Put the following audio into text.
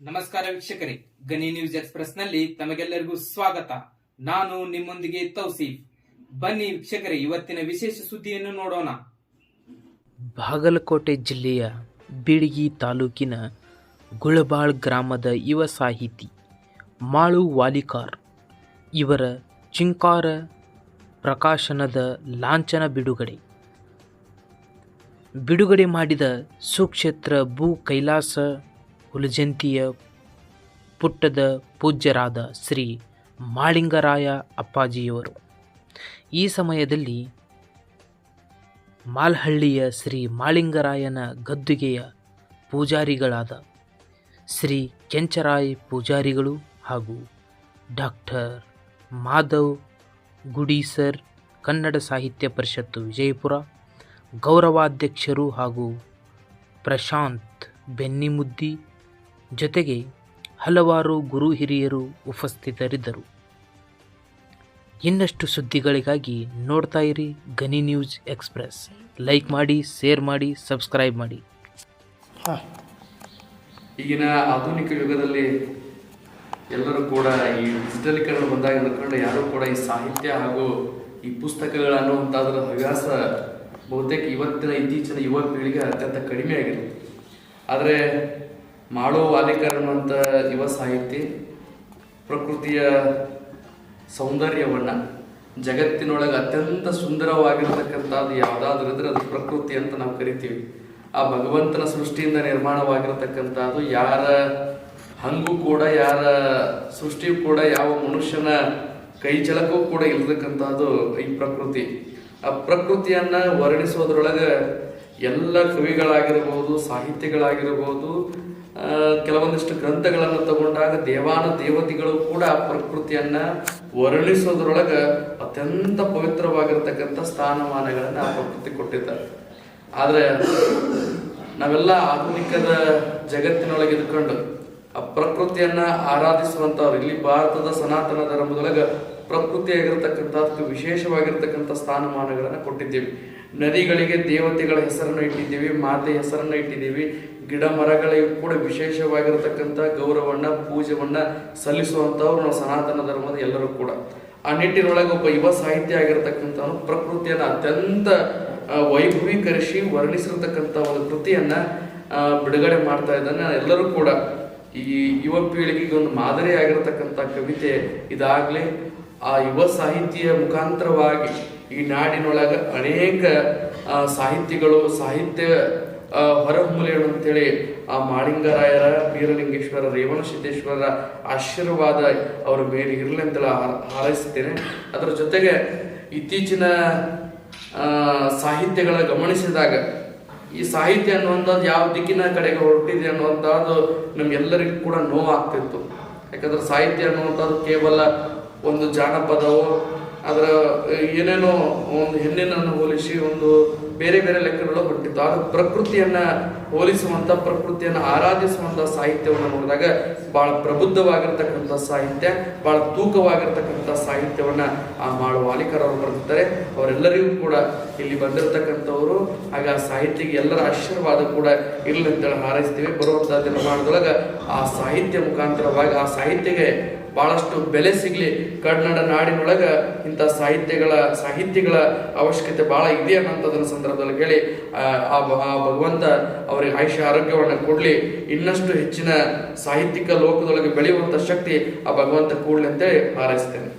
ನಮಸ್ಕಾರ ವೀಕ್ಷಕರೇ ಗನಿ ನ್ಯೂಸ್ ಎಕ್ಸ್ಪ್ರೆಸ್ನಲ್ಲಿ ತಮಗೆಲ್ಲರಿಗೂ ಸ್ವಾಗತ. ನಾನು ನಿಮ್ಮೊಂದಿಗೆ ತೌಸೀಫ್. ಬನ್ನಿ ವೀಕ್ಷಕರೇ, ಇವತ್ತಿನ ವಿಶೇಷ ಸುದ್ದಿಯನ್ನು ನೋಡೋಣ. ಬಾಗಲಕೋಟೆ ಜಿಲ್ಲೆಯ ಬಿಡಗಿ ತಾಲೂಕಿನ ಗುಳಬಾಳ್ ಗ್ರಾಮದ ಯುವ ಸಾಹಿತಿ ಮಾಳು ವಾಲಿಕಾರ್ ಇವರ ಚಿಂಕಾರ ಪ್ರಕಾಶನದ ಲಾಂಛನ ಬಿಡುಗಡೆ. ಬಿಡುಗಡೆ ಮಾಡಿದ ಸುಕ್ಷೇತ್ರ ಭೂ ಕೈಲಾಸ ಹುಲಜಂತಿಯ ಪುಟ್ಟದ ಪೂಜ್ಯರಾದ ಶ್ರೀ ಮಾಳಿಂಗರಾಯ ಅಪ್ಪಾಜಿಯವರು. ಈ ಸಮಯದಲ್ಲಿ ಮಾಲ್ಹಳ್ಳಿಯ ಶ್ರೀ ಮಾಳಿಂಗರಾಯನ ಗದ್ದುಗೆಯ ಪೂಜಾರಿಗಳಾದ ಶ್ರೀ ಕೆಂಚರಾಯ್ ಪೂಜಾರಿಗಳು ಹಾಗೂ ಡಾಕ್ಟರ್ ಮಾಧವ್ ಗುಡೀಸರ್, ಕನ್ನಡ ಸಾಹಿತ್ಯ ಪರಿಷತ್ತು ವಿಜಯಪುರ, ಗೌರವಾಧ್ಯಕ್ಷರು ಹಾಗೂ ಪ್ರಶಾಂತ್ ಬೆನ್ನಿಮುದ್ದಿ ಜೊತೆಗೆ ಹಲವಾರು ಗುರು ಹಿರಿಯರು ಉಪಸ್ಥಿತರಿದ್ದರು. ಇನ್ನಷ್ಟು ಸುದ್ದಿಗಳಿಗಾಗಿ ನೋಡ್ತಾ ಇರಿ ಗನಿ ನ್ಯೂಸ್ ಎಕ್ಸ್ಪ್ರೆಸ್. ಲೈಕ್ ಮಾಡಿ ಶೇರ್ ಮಾಡಿ ಸಬ್ಸ್ಕ್ರೈಬ್ ಮಾಡಿ. ಈಗಿನ ಆಧುನಿಕ ಯುಗದಲ್ಲಿ ಎಲ್ಲರೂ ಕೂಡ ಈ ಡಿಜಿಟಲೀಕರಣ ಬಂದಾಗ ಅಂದ್ಕೊಂಡು ಯಾರೂ ಕೂಡ ಈ ಸಾಹಿತ್ಯ ಹಾಗೂ ಈ ಪುಸ್ತಕಗಳ ಅನ್ನುವಂಥದ್ರ ಹವ್ಯಾಸ ಬಹುತೇಕ ಇವತ್ತಿನ ಇತ್ತೀಚಿನ ಯುವ ಪೀಳಿಗೆ ಅತ್ಯಂತ ಕಡಿಮೆ ಆಗಿದೆ ಆದರೆ ಮಾಳೋ ವಾಲಿಕರ್ ಅನ್ನುವಂಥ ಯುವ ಸಾಹಿತಿ, ಪ್ರಕೃತಿಯ ಸೌಂದರ್ಯವನ್ನು ಜಗತ್ತಿನೊಳಗೆ ಅತ್ಯಂತ ಸುಂದರವಾಗಿರತಕ್ಕಂಥದ್ದು ಯಾವುದಾದ್ರೂ ಇದ್ರೆ ಅದು ಪ್ರಕೃತಿ ಅಂತ ನಾವು ಕರಿತೀವಿ. ಆ ಭಗವಂತನ ಸೃಷ್ಟಿಯಿಂದ ನಿರ್ಮಾಣವಾಗಿರತಕ್ಕಂಥದ್ದು ಯಾರ ಹಂಗೂ ಕೂಡ, ಯಾರ ಸೃಷ್ಟಿ ಕೂಡ, ಯಾವ ಮನುಷ್ಯನ ಕೈ ಚಳಕೂ ಕೂಡ ಇರತಕ್ಕಂಥದ್ದು ಈ ಪ್ರಕೃತಿ. ಆ ಪ್ರಕೃತಿಯನ್ನ ವರ್ಣಿಸೋದ್ರೊಳಗೆ ಎಲ್ಲ ಕವಿಗಳಾಗಿರ್ಬೋದು, ಸಾಹಿತ್ಯಗಳಾಗಿರ್ಬೋದು ಕೆಲವೊಂದಿಷ್ಟು ಗ್ರಂಥಗಳನ್ನು ತಗೊಂಡಾಗ ದೇವಾನ ದೇವತೆಗಳು ಕೂಡ ಪ್ರಕೃತಿಯನ್ನ ವರ್ಣಿಸೋದ್ರೊಳಗ ಅತ್ಯಂತ ಪವಿತ್ರವಾಗಿರ್ತಕ್ಕಂಥ ಸ್ಥಾನಮಾನಗಳನ್ನ ಆ ಪ್ರಕೃತಿ ಕೊಟ್ಟಿದ್ದಾರೆ. ಆದ್ರೆ ನಾವೆಲ್ಲ ಆಧುನಿಕದ ಜಗತ್ತಿನೊಳಗೆ ಇದ್ಕೊಂಡು ಆ ಪ್ರಕೃತಿಯನ್ನ ಆರಾಧಿಸುವಂತವ್ರು ಇಲ್ಲಿ ಭಾರತದ ಸನಾತನ ಧರ್ಮದೊಳಗ ಪ್ರಕೃತಿಯಾಗಿರ್ತಕ್ಕಂಥದ್ದು ವಿಶೇಷವಾಗಿರ್ತಕ್ಕಂಥ ಸ್ಥಾನಮಾನಗಳನ್ನ ಕೊಟ್ಟಿದ್ದೀವಿ. ನದಿಗಳಿಗೆ ದೇವತೆಗಳ ಹೆಸರನ್ನು ಇಟ್ಟಿದ್ದೀವಿ ಮಾತೆ ಹೆಸರನ್ನು ಇಟ್ಟಿದ್ದೀವಿ. ಗಿಡ ಮರಗಳಿಗೆ ಕೂಡ ವಿಶೇಷವಾಗಿರತಕ್ಕಂಥ ಗೌರವವನ್ನು, ಪೂಜೆವನ್ನ ಸಲ್ಲಿಸುವಂತವ್ರು ನಾವು ಸನಾತನ ಧರ್ಮದ ಎಲ್ಲರೂ ಕೂಡ. ಆ ನಿಟ್ಟಿನೊಳಗೆ ಒಬ್ಬ ಯುವ ಸಾಹಿತ್ಯ ಆಗಿರತಕ್ಕಂಥವನು ಪ್ರಕೃತಿಯನ್ನ ಅತ್ಯಂತ ವೈಭವೀಕರಿಸಿ ವರ್ಣಿಸಿರ್ತಕ್ಕಂಥ ಒಂದು ಕೃತಿಯನ್ನ ಬಿಡುಗಡೆ ಮಾಡ್ತಾ ಇದ್ದಾನೆ. ಎಲ್ಲರೂ ಕೂಡ ಈ ಯುವ ಪೀಳಿಗೆಗೆ ಒಂದು ಮಾದರಿ ಆಗಿರತಕ್ಕಂಥ ಕವಿತೆ ಇದಾಗ್ಲೇ ಆ ಯುವ ಸಾಹಿತ್ಯ ಮುಖಾಂತರವಾಗಿ ಈ ನಾಡಿನೊಳಗ ಅನೇಕ ಸಾಹಿತ್ಯಗಳು, ಸಾಹಿತ್ಯ ಹೊರಹೊಮ್ಮಲೆಗಳು ಅಂತೇಳಿ ಆ ಮಾಳಿಂಗರಾಯರ, ಬೀರಲಿಂಗೇಶ್ವರ ರೇವಣ ಸಿದ್ದೇಶ್ವರರ ಆಶೀರ್ವಾದ ಅವರ ಮೇಲೆ ಇರಲಿ ಹಾರ- ಹಾರೈಸುತ್ತೇನೆ. ಅದರ ಜೊತೆಗೆ ಇತ್ತೀಚಿನ ಸಾಹಿತ್ಯಗಳ ಗಮನಿಸಿದಾಗ ಈ ಸಾಹಿತ್ಯ ಅನ್ನುವಂಥದ್ದು ಯಾವ ದಿಕ್ಕಿನ ಕಡೆಗೆ ಹೊರಟಿದೆ ಅನ್ನುವಂಥದ್ದು ನಮ್ಗೆಲ್ಲರಿಗೂ ಕೂಡ ನೋವಾಗ್ತಿತ್ತು. ಯಾಕಂದ್ರೆ ಸಾಹಿತ್ಯ ಅನ್ನುವಂಥದ್ದು ಕೇವಲ ಒಂದು ಜಾನಪದವು, ಅದರ ಏನೇನೋ ಒಂದು ಹೆಣ್ಣಿನನ್ನು ಹೋಲಿಸಿ ಒಂದು ಬೇರೆ ಬೇರೆ ಲೆಕ್ಕಗಳು ಹೊರಟಿತ್ತು ಅದು ಪ್ರಕೃತಿಯನ್ನ ಹೋಲಿಸುವಂಥ ಪ್ರಕೃತಿಯನ್ನ ಆರಾಧಿಸುವಂತ ಸಾಹಿತ್ಯವನ್ನು ನೋಡಿದಾಗ ಬಹಳ ಪ್ರಬುದ್ಧವಾಗಿರ್ತಕ್ಕಂಥ ಸಾಹಿತ್ಯ, ಬಹಳ ತೂಕವಾಗಿರ್ತಕ್ಕಂಥ ಸಾಹಿತ್ಯವನ್ನ ಆ ಮಾಡುವ ವಾಲಿಕರ್ ಅವರು ಬರೆದಿದ್ದಾರೆ. ಅವರೆಲ್ಲರಿಗೂ ಕೂಡ ಇಲ್ಲಿ ಬಂದಿರತಕ್ಕಂಥವರು, ಆಗ ಆ ಸಾಹಿತ್ಯಕ್ಕೆ ಎಲ್ಲರ ಆಶೀರ್ವಾದ ಕೂಡ ಇರಲಿ ಅಂತೇಳಿ ಹಾರೈಸ್ತೀವಿ. ಬರುವಂಥ ದಿನಮಾನದೊಳಗ ಆ ಸಾಹಿತ್ಯ ಮುಖಾಂತರವಾಗಿ, ಆ ಸಾಹಿತ್ಯಗೆ ಬಹಳಷ್ಟು ಬೆಲೆ ಸಿಗಲಿ ಕನ್ನಡ ನಾಡಿನೊಳಗೆ ಇಂಥ ಸಾಹಿತ್ಯಗಳ ಸಾಹಿತ್ಯಗಳ ಅವಶ್ಯಕತೆ ಭಾಳ ಇದೆ ಅನ್ನೋಂಥದ್ರ ಸಂದರ್ಭದಲ್ಲಿ ಹೇಳಿ ಆ ಭಗವಂತ ಅವರಿಗೆ ಆಯುಷ್ಯ ಆರೋಗ್ಯವನ್ನು ಕೊಡಲಿ, ಇನ್ನಷ್ಟು ಹೆಚ್ಚಿನ ಸಾಹಿತ್ಯಿಕ ಲೋಕದೊಳಗೆ ಬೆಳೆಯುವಂಥ ಶಕ್ತಿ ಆ ಭಗವಂತ ಕೂಡಲಿ ಅಂತೇಳಿ ಹಾರೈಸ್ತೇನೆ.